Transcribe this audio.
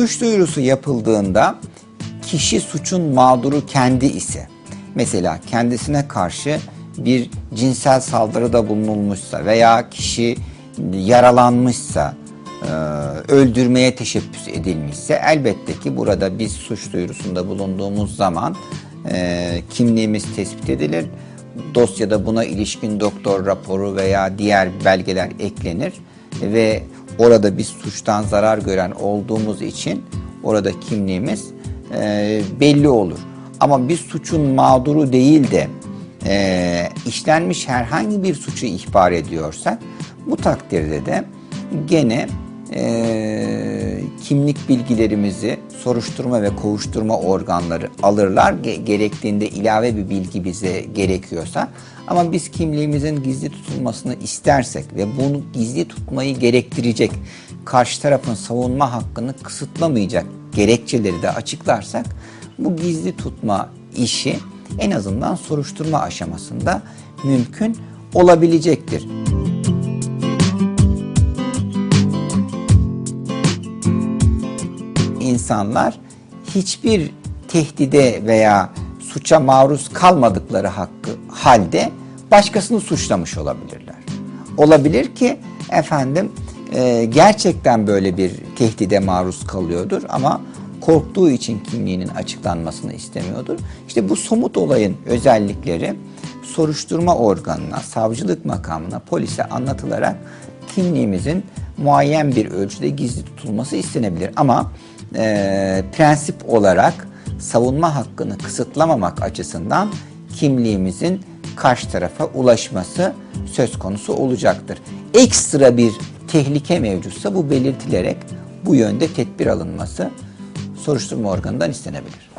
Suç duyurusu yapıldığında kişi suçun mağduru kendi ise mesela kendisine karşı bir cinsel saldırıda bulunulmuşsa veya kişi yaralanmışsa öldürmeye teşebbüs edilmişse elbette ki burada biz suç duyurusunda bulunduğumuz zaman kimliğimiz tespit edilir. Dosyada buna ilişkin doktor raporu veya diğer belgeler eklenir ve orada biz suçtan zarar gören olduğumuz için orada kimliğimiz e, belli olur. Ama biz suçun mağduru değil de e, işlenmiş herhangi bir suçu ihbar ediyorsak bu takdirde de gene e, kimlik bilgilerimizi soruşturma ve kovuşturma organları alırlar. Ge- gerektiğinde ilave bir bilgi bize gerekiyorsa. Ama biz kimliğimizin gizli tutulmasını istersek ve bunu gizli tutmayı gerektirecek karşı tarafın savunma hakkını kısıtlamayacak gerekçeleri de açıklarsak bu gizli tutma işi en azından soruşturma aşamasında mümkün olabilecektir. İnsanlar hiçbir tehdide veya suça maruz kalmadıkları hakkı halde başkasını suçlamış olabilirler. Olabilir ki efendim e, gerçekten böyle bir tehdide maruz kalıyordur ama korktuğu için kimliğinin açıklanmasını istemiyordur. İşte bu somut olayın özellikleri soruşturma organına, savcılık makamına, polise anlatılarak kimliğimizin muayyen bir ölçüde gizli tutulması istenebilir. Ama e, prensip olarak savunma hakkını kısıtlamamak açısından kimliğimizin karşı tarafa ulaşması söz konusu olacaktır. Ekstra bir tehlike mevcutsa bu belirtilerek bu yönde tedbir alınması soruşturma organından istenebilir.